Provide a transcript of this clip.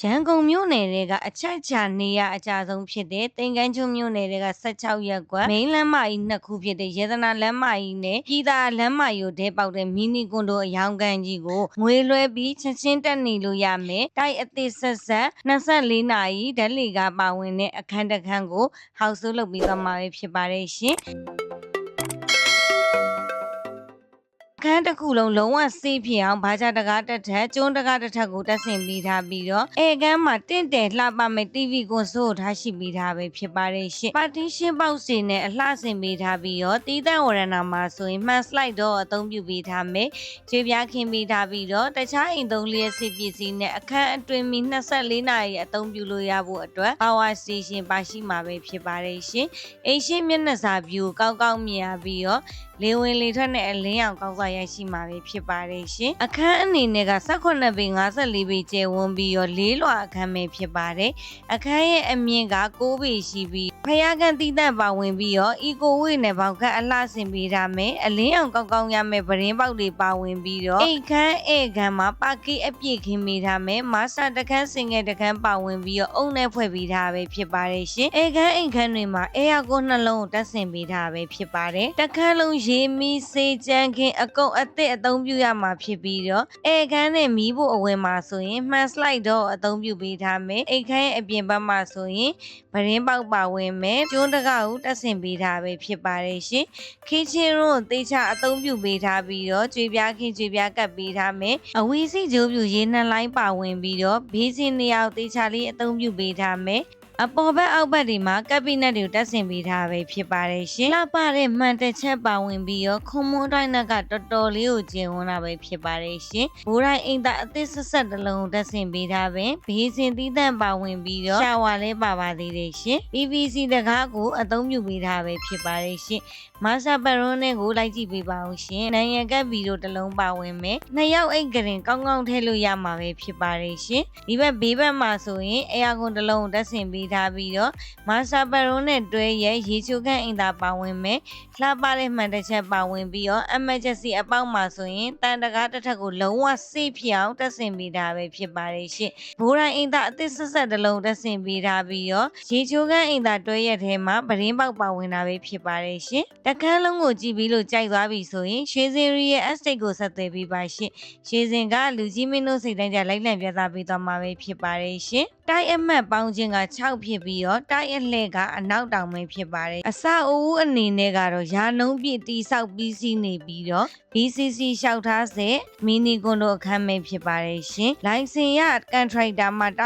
ရန်ကုန်မြို့နယ်တွေကအချက်အချာနေရအကြဆုံးဖြစ်တဲ့တင်ကန်းကျွန်းမြို့နယ်တွေက16ရပ်ကွက်မိန်းလမ်းမကြီးနှစ်ခုဖြစ်တဲ့ရေသနာလမ်းမကြီးနဲ့ပြည်သာလမ်းမကြီးကိုတဲပေါက်တဲ့မီနီကွန်ဒိုအယောင်ကန်ကြီးကိုငွေလွှဲပြီးချက်ချင်းတက်နေလို့ရမယ်တိုက်အသစ်ဆက်ဆက်24နာရီဓာတ်လီကပါဝင်တဲ့အခန်းတစ်ခန်းကိုဟောက်ဆိုးလုပ်ပြီးသွားမှာပဲဖြစ်ပါတယ်ရှင် န်းတစ်ခုလုံးလုံးဝစေးဖြစ်အောင်ဘာကြတကားတစ်ထက်ကျွန်းတကားတစ်ထက်ကိုတက်ဆင်ပြီးထားပြီးတော့အဲကန်းမှာတင့်တယ်လှပမဲ့ TV ကွန်ဆိုလ်ထားရှိပြီးထားပဲဖြစ်ပါတယ်ရှင်ပါတီရှင်းပေါက်စင်နဲ့အလှဆင်ပေးထားပြီးတော့တီးတန့်ဝရဏမှာဆိုရင်မှန်စလိုက်တော့အသုံးပြုပေးထားမယ်ခြေပြားခင်းပေးထားပြီးတော့တခြားအိမ်သုံးလျက်စစ်ပစ္စည်းနဲ့အခန်းအတွင်းမီ24နာရီအသုံးပြုလို့ရဖို့အတွက် power station ပါရှိမှာပဲဖြစ်ပါတယ်ရှင်အိမ်ရှိမျက်နှာစာ view ကောင်းကောင်းမြင်ရပြီးတော့ လေဝင်လေထွက်နဲ့အလင်းရောင်ကောင်းစွာရရှိမှာပဲဖြစ်ပါတယ်ရှင်။အခန်းအနေနဲ့က18ပေ54ပေကျယ်ဝန်းပြီးတော့လေးလွှာအခန်းပဲဖြစ်ပါတယ်။အခန်းရဲ့အမြင့်က6ပေရှိပြီးဖယားကန်တီးတန့်ပါဝင်ပြီးတော့ eco way နဲ့ပေါက်ခတ်အလှဆင်ပေးထားမယ်။အလင်းရောင်ကောင်းကောင်းရမယ်ပရင်းပေါက်တွေပါဝင်ပြီးတော့အိမ်ခန်းဧခန်းမှာပါကီအပြည့်ခင်းပေးထားမယ်။မာစတာတခန်းစင်ငယ်တခန်းပါဝင်ပြီးတော့အုံနဲ့ဖွဲ့ပေးထားပဲဖြစ်ပါတယ်ရှင်။ဧခန်းအိမ်ခန်းတွေမှာအေယာကိုနှလုံးကိုတက်ဆင်ပေးထားပဲဖြစ်ပါတယ်။တခန်းလုံးရေမီစေးကြမ်းခင်းအကုန်အသစ်အသုံးပြုရမှာဖြစ်ပြီးတော့ဧခန်းနဲ့မီးဖို့အဝင်မှာဆိုရင် မှန်စလိုက်တော့အသုံးပြုပေးထားမယ်။အိမ်ခန်းရဲ့အပြင်ဘက်မှာဆိုရင်ပရင်းပေါက်ပါဝင်မယ်။ကျွန်းတကောက်ကိုတက်ဆင်ပေးထားပဲဖြစ်ပါတယ်ရှင်။ခင်းချင်းရုံးကိုတေချာအသုံးပြုပေးထားပြီးတော့ကြွေပြားခင်းကြွေပြားကပ်ပေးထားမယ်အဝီစီဂျိုးပြူရေနှလိုင်းပါဝင်ပြီးတော့ဘေးစင်နေရာကိုတေချာလေးအသုံးပြုပေးထားမယ် အပေါ်ဘက်အောက်ဘက်တွေမှာကပ်ပိနက်တွေကိုတက်ဆင်ပေးထားပဲဖြစ်ပါတယ်ရှင်။လှပတဲ့မှန်တစ်ချက်ပါဝင်ပြီးတော့ခုံမွန်းတိုင်းကတော်တော်လေးကိုကျင်ဝန်းတာပဲဖြစ်ပါတယ်ရှင်။ဘိုးတိုင်းအိမ်သားအသစ်ဆက်ဆက်တစ်လုံးကိုတက်ဆင်ပေးထားပဲဘေးစင်သီးသန့်ပါဝင်ပြီးတော့ရှာဝါလေးပါပါသေးတယ်ရှင်။ PVC တကားကိုအသုံးပြုပေးထားပဲဖြစ်ပါတယ်ရှင်။မာဆာပရွန်းနဲ့ကိုလိုက်ကြည့်ပေးပါဦးရှင်။နိုင်ငံကပ်ဗီတို့တစ်လုံးပါဝင်မယ်။နှစ်ယောက်အိတ်ကရင်ကောင်းကောင်းထည့်လို့ရမှာပဲဖြစ်ပါတယ်ရှင်။ဒီဘက်ဘေးဘက်မှာဆိုရင်အေယာကွန်တစ်လုံးကိုတက်ဆင်ပေးထားပြီးတော့မာဆာပရွန်းနဲ့တွဲရဲ့ရေချိုခန့်အင်တာပါဝင်မယ်။လှပတဲ့မှန်တစ်ချက်ပါဝင်ပြီးတော့ emergency အပေါက်မှာဆိုရင်တန်တကားတစ်ထက်ကိုလုံးဝစေးဖြစ်အောင်တက်ဆင်ပေးထားပဲဖြစ်ပါတယ်ရှင်။ဘိုးတိုင်းအင်တာအသစ်ဆက်ဆက်တစ်လုံးတက်ဆင်ပေးထားပြီးတော့ရေချိုခန့်အင်တာတွဲရဲ့ထဲမှာပရင်းပေါက်ပါဝင်တာပဲဖြစ်ပါတယ်ရှင်။တကန်းလုံးကိုကြည့်ပြီးလို့ကြိုက်သွားပြီဆိုရင်ရွှေစင်ရီရဲ့ estate ကိုဆက်သွယ်ပေးပါရှင်။ရွှေစင်ကလူကြီးမင်းတို့စိတ်တိုင်းကြလိုက်လံပြသပေးသွားမှာပဲဖြစ်ပါတယ်ရှင်။တိုက်အမတ်ပေါင်းခြင်းက6ဖြစ်ပြီးတော့တိုက်အလှဲ့ကအနောက်တောင်ပဲဖြစ်ပါတယ်။အစအဦးအနေနဲ့ကတော့ရာနှုံးပြည့်တိဆောက်ပြီးစီးနေပြီးတော့ BCC လျှောက်ထားစေမီနီကွန်ဒိုအခန်းပဲဖြစ်ပါတယ်ရှင်။လိုင်စင်ရကန်ထရိုက်တာမှာ